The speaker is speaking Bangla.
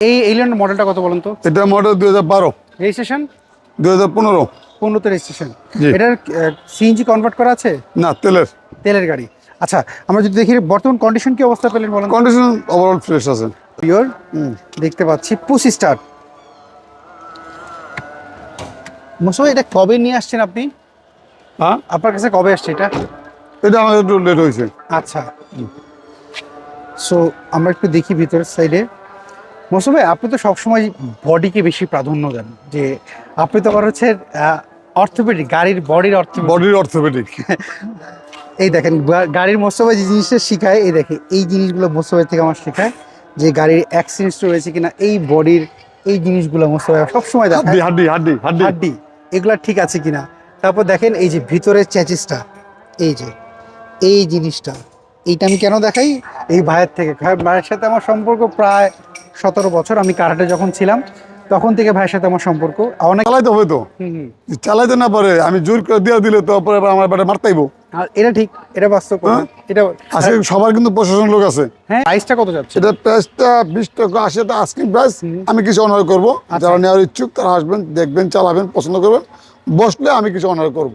এই এলিয়ন মডেলটা কত বলেন তো? এটা মডেল দুই হাজার বারো। রেজিস্ট্রেশন দুই হাজার পনেরো। পনেরোতে রেজিস্ট্রেশন। এটার সিএনজি কনভার্ট করা আছে? না তেলের। তেলের গাড়ি। আচ্ছা আমরা যদি দেখি বর্তমান কন্ডিশন কি অবস্থা পেলেন বলেন? কন্ডিশন ওভারঅল ফ্রেশ আছে। পিওর দেখতে পাচ্ছি। পুসি স্টার মোসাই এটা কবে নিয়ে আসছেন আপনি? হ্যাঁ? আপনার কাছে কবে আসছে এটা? এটা আমাদের একটু লেট হয়েছে। আচ্ছা। সো আমরা একটু দেখি ভিতরের সাইডে মোসো ভাই আপনি তো সবসময় বডিকে বেশি প্রাধান্য দেন যে আপনি তো আবার হচ্ছে অর্থোপেডিক গাড়ির বডির অর্থ বডির অর্থোপেডিক এই দেখেন গাড়ির মোস্তফা যে জিনিসটা শেখায় এই দেখে এই জিনিসগুলো মোস্তফা থেকে আমার শেখায় যে গাড়ির অ্যাক্সিডেন্ট রয়েছে কিনা এই বডির এই জিনিসগুলো মোস্তফা সবসময় দেখায়। হাড্ডি হাড্ডি হাড্ডি হাড্ডি। এগুলো ঠিক আছে কিনা? তারপর দেখেন এই যে ভিতরের চ্যাচিসটা এই যে এই জিনিসটা এইটা আমি কেন দেখাই? এই ভাইয়ের থেকে। ভাই- ভাইয়ের সাথে আমার সম্পর্ক প্রায় সতেরো বছর। আমি কারাটে যখন ছিলাম তখন থেকে ভাইয়ের সাথে আমার সম্পর্ক। অনেক চালাইতে হবে তো। চালাইতে না পারে আমি জোর করে দিয়ে দিলে তো পরে আমার বেটা মারতাইবো। এটা ঠিক এটা বাস্তব হ্যাঁ? এটা সবার কিন্তু প্রশাসন লোক আছে। হ্যাঁ প্রাইসটা কত যাচ্ছে? এটা প্রাইসটা বিশ টাকা আশি টাকা প্রাইস আমি কিছু অনার করব। যারা নেওয়ার ইচ্ছুক তারা আসবেন দেখবেন চালাবেন পছন্দ করবেন। বসলে আমি কিছু অনার করব।